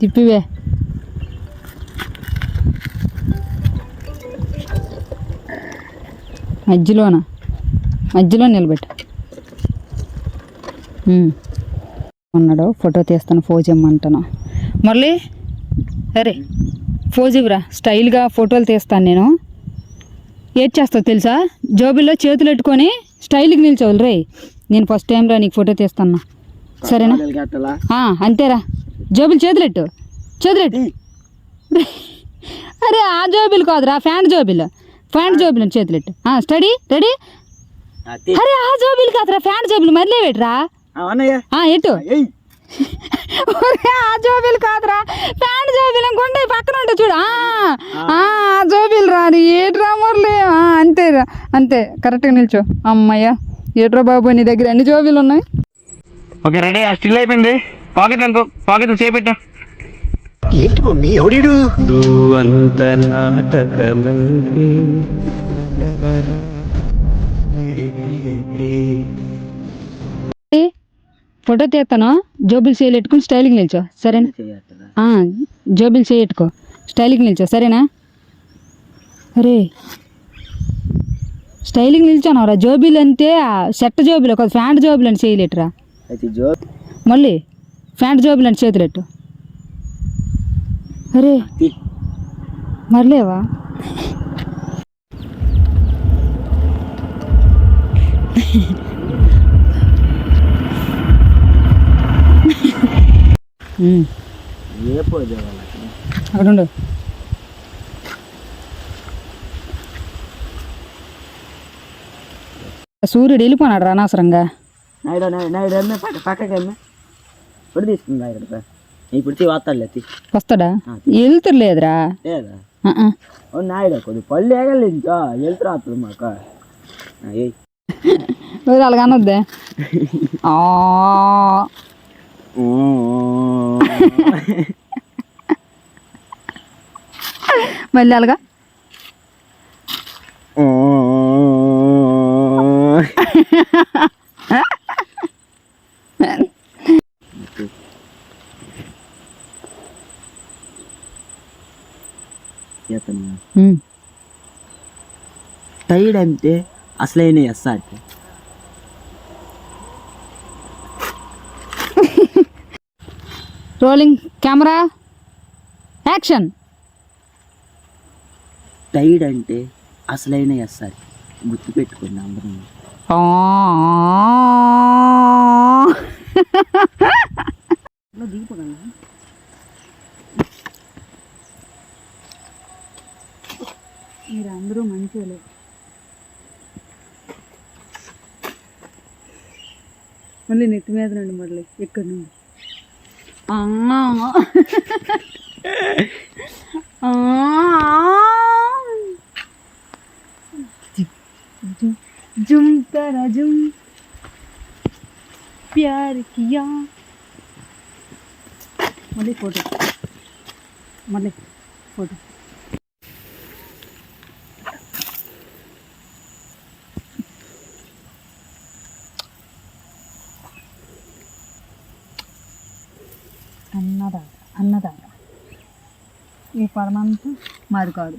తిప్పివే. మధ్యలోన? మధ్యలో నిలబెట్టు. ఉన్నాడు. ఫోటో తీస్తాను. ఫోజ్ ఇమ్మంటాను మళ్ళీ అరే ఫోజ్ ఇవ్వరా. స్టైల్గా ఫోటోలు తీస్తాను నేను. ఏది చేస్తావు తెలుసా? జోబుల్లో చేతులు పెట్టుకొని స్టైల్కి నిల్చోవాలి రే. నేను ఫస్ట్ టైం రా నీకు ఫోటో తీస్తాను. సరేనా? అంతేరా. జోబులు చేతులెట్టు? చేతులెట్టు? అరే ఆ జోబులు కాదురా ఫ్యాంట్ జోబులు. ఫ్యాంట్ జోబులు చేతులెట్టు. ఆ, స్టడీ రెడీ? అరే ఆ జోబులు కాదురా ఫ్యాంట్ జోబులు మళ్ళీ పెట్టురా? అన్నయ్య. ఆ, ఒరే, ఆ జోబీలు కాదురా ప్యాంట్ జోబీలు గుండె పక్కన ఉంటే చూడు. ఆ, జోబీలు రా నీ ఏట్రా మురళి? ఆ, అంతేరా అంతే. కరెక్ట్గా నిల్చో. అమ్మయ్య ఏట్రా బాబు నీ దగ్గర ఎన్ని జోబీలు ఉన్నాయి? ఓకే రెడీ స్టిల్ అయిపోయింది. పాకెట్ అనుకో పాకెట్ చేపెట్టా. ఏంటి మమ్మీ ఎవడీడు? అంత నాటకమంటే ఫోటో తీస్తాను జోబులు చేయలేట్టుకుని స్టైల్కి నిల్చో. సరేనా? ఆ, జోబులు చేయట్టుకో స్టైల్కి నిల్చో సరేనా? అరే. స్టైల్కి నిల్చోను రా జోబీలు అంటే ఆ షర్ట్ జోబీలు ఒక ప్యాంట్ జోబులు అని చేయలేటురా మళ్ళీ. ప్యాంట్ జోబులు చేతులెట్టు అరే మర్లేవా? మరలేవా అక్కడ ఉండు. సూర్యుడు వెళ్ళిపోనాడు అనవసరంగా. నాయుడు పక్కకి ఇప్పుడు తీసుకుంది రా. ఇప్పుడు తీ వాతాడులే తీ వస్తాడా? వెళ్తుర్లేదురా లేదా? ఆ, ఓ నాయుడు కొద్ది పళ్ళు ఏగలేదు ఇంకా. వెళ్తురా అప్పుడు మాకు. రోజు అలాగ అనొద్దే. మళ్ళీ అలాగా? చేతను ఉమ్, టైడ్ అంటే అసలైన ఎస్ అంటే రోలింగ్ కెమెరా యాక్షన్ టైడ్ అంటే అసలైన ఎస్ అది గుర్తు మీరు అందరూ మంచోలే మళ్ళీ నెత్తి మీద నుండి మళ్ళీ ఇక్కడ నుండి జుమ్ తరా జుమ్ ప్యార్ కియా మళ్ళీ ఫోటో మళ్ళీ ఫోటో అన్నదాత అన్నదాత. ఈ పరమంతా మాది కాదు.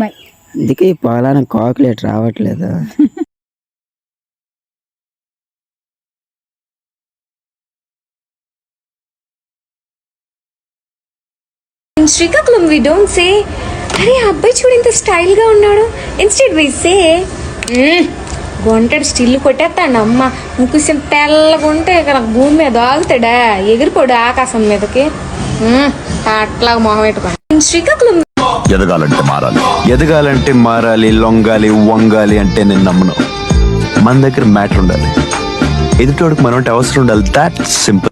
బాయ్ అందుకే ఈ పాలన కాకులేట్ రావట్లేదు. In Srikakulam we don't say అరే అబ్బాయి చూడు ఎంత స్టైల్గా ఉన్నాడు. ఇన్స్టెడ్ వి సే వంటాడు స్టిల్ కొట్టేస్తాడు అమ్మ. ముక్కుసం తెల్లగా ఉంటే భూమి మీద ఆగుతాడా? ఎగిరిపోడు ఆకాశం మీదకి. అట్లా మొహం పెట్టుకోండి. శ్రీకాకుళం ఎదగాలంటే మారాలి. ఎదగాలంటే మారాలి లొంగాలి వంగాలి అంటే నేను నమ్మను. మన దగ్గర మ్యాటర్ ఉండాలి. ఎదుటోడికి మనం అవసరం ఉండాలి. దాట్ సింపుల్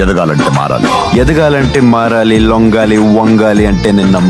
ఎదగాలంటే మారాలి. ఎదగాలంటే మారాలి లొంగాలి వంగాలి అంటే నేను నమ్మను.